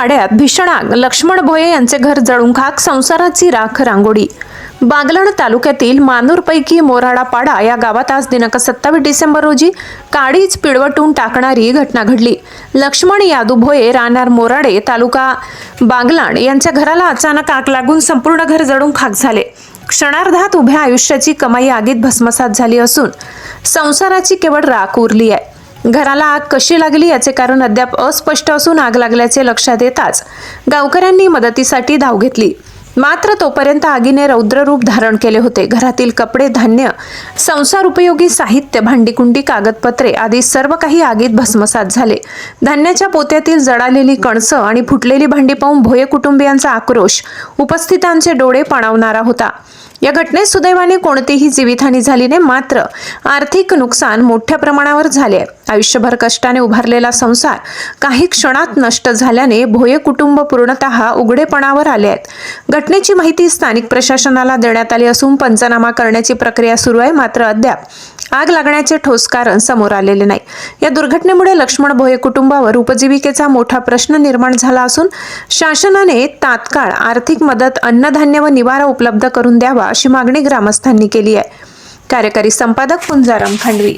पाड्यात भीषण आग लक्ष्मण भोये यांचे घर जळून खाक संसाराची राख रांगोळी. बागलण तालुक्यातील मानूरपैकी मोराडा पाडा या गावात आज दिनांक सत्तावीस डिसेंबर रोजी काडीच पिळवटून टाकणारी घटना घडली. लक्ष्मण यादू भोये राहणार मोराडे तालुका बागलाण यांच्या घराला अचानक आग लागून संपूर्ण घर जळून खाक झाले. क्षणार्धात उभ्या आयुष्याची कमाई आगीत भस्मसात झाली असून संसाराची केवळ राख उरली आहे. घराला आग कशी लागली याचे कारण अद्याप अस्पष्ट असून आग लागल्याचे लक्षात येताच गावकऱ्यांनी मदतीसाठी धाव घेतली. मात्र तोपर्यंत आगीने रौद्ररूप धारण केले होते. घरातील कपडे धान्य संसार उपयोगी साहित्य भांडीकुंडी कागदपत्रे आदी सर्व काही आगीत भस्मसात झाले. धान्याच्या पोत्यातील जळालेली कणसं आणि फुटलेली भांडी पाहून भोये कुटुंबियांचा आक्रोश उपस्थितांचे डोळे पाणावणारा होता. या घटनेत सुदैवाने कोणतीही जीवितहानी झाली नाही मात्र आर्थिक नुकसान मोठ्या प्रमाणावर झाले आहे. आयुष्यभर कष्टाने उभारलेला संसार काही क्षणात नष्ट झाल्याने भोये कुटुंब पूर्णतः उघडेपणावर आले आहेत. घटनेची माहिती स्थानिक प्रशासनाला देण्यात आली असून पंचनामा करण्याची प्रक्रिया सुरू आहे मात्र अद्याप आग लागण्याचे ठोस कारण समोर आलेले नाही. या दुर्घटनेमुळे लक्ष्मण भोये कुटुंबावर उपजीविकेचा मोठा प्रश्न निर्माण झाला असून शासनाने तात्काळ आर्थिक मदत अन्नधान्य व निवारा उपलब्ध करून द्यावा अशी मागणी ग्रामस्थांनी केली आहे. कार्यकारी संपादक पुंजाराम खांडवी.